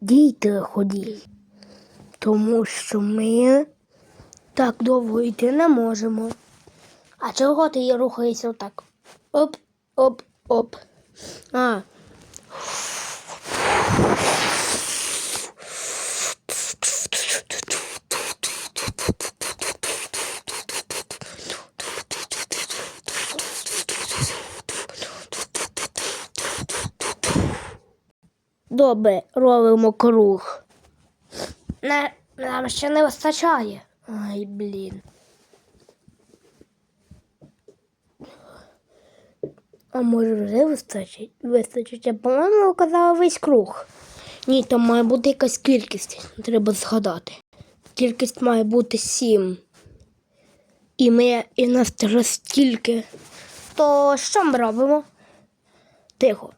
Дійте ході. Тому що ми так довго йти не можемо. А чого ти рухаєшся отак? Оп, оп, оп. А. Добре, робимо круг. Не, нам ще не вистачає. Ай, блін. А може вже вистачить? Вистачить, а по-моєму казала весь круг. Ні, там має бути якась кількість, треба згадати. Кількість має бути сім. І ми і нас стільки. То що ми робимо? Тихо.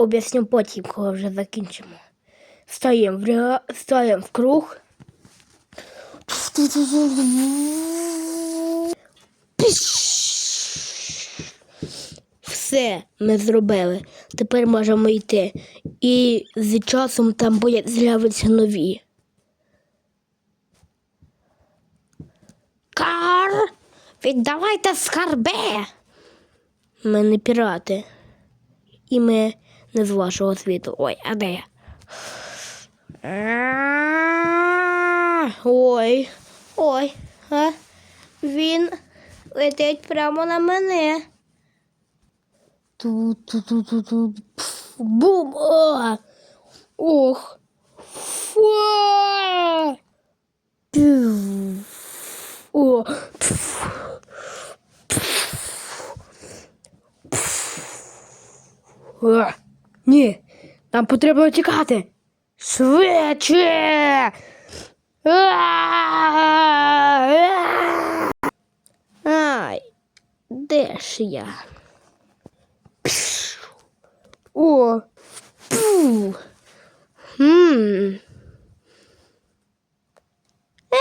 Об'ясню потім, коли вже закінчимо. Стаємо в, ря... стаємо в круг. Все ми зробили. Тепер можемо йти. І з часом там будуть з'явитися нові. Кар! Віддавайте скарби! Ми не пірати. І ми не з вашого світу. Ой, а де я? Ой, ой, а? він летить прямо на мене. Ту-ту-ту-ту-ту. Пф, Бум! О! Ох! Фу! О! Пф! Ні, нам потрібно тікати. Швидше. Ай, де ж я? Пш. О, пу. Хм. Е.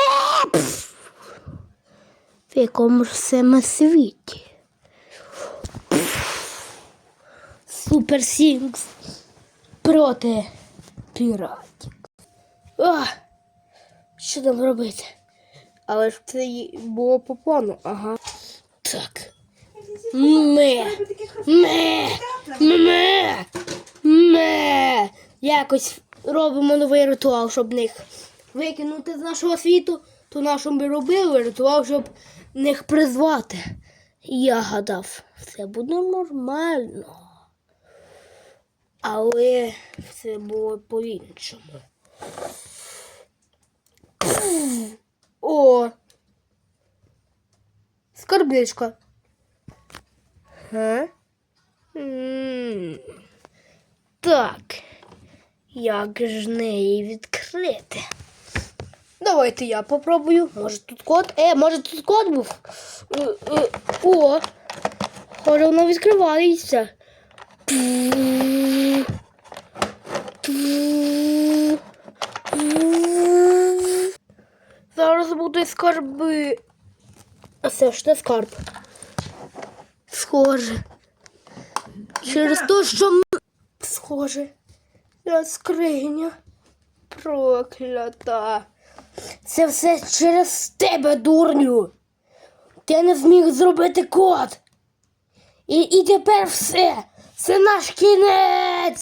В якому ж саме світі? Супер Сінгс проти піратів. А, що там робити? Але ж це було по плану, ага. Так. Ме. Ме. Ме. Ме. Якось робимо новий ритуал, щоб них викинути з нашого світу, то нашому би робили ритуал, щоб них призвати. Я гадав, все буде нормально. Але все було по-іншому. О! Скарбничка. Га? Так. Як ж неї відкрити? Давайте я попробую. Може тут код? Е, може тут код був? Е, е, О! Може воно відкривається. Зараз буде скарби. А це ж не скарб. Схоже. Через те, що схоже. Я скриня проклята. Це все через тебе, дурню. Ти не зміг зробити код. І, і тепер все. Це наш кінець.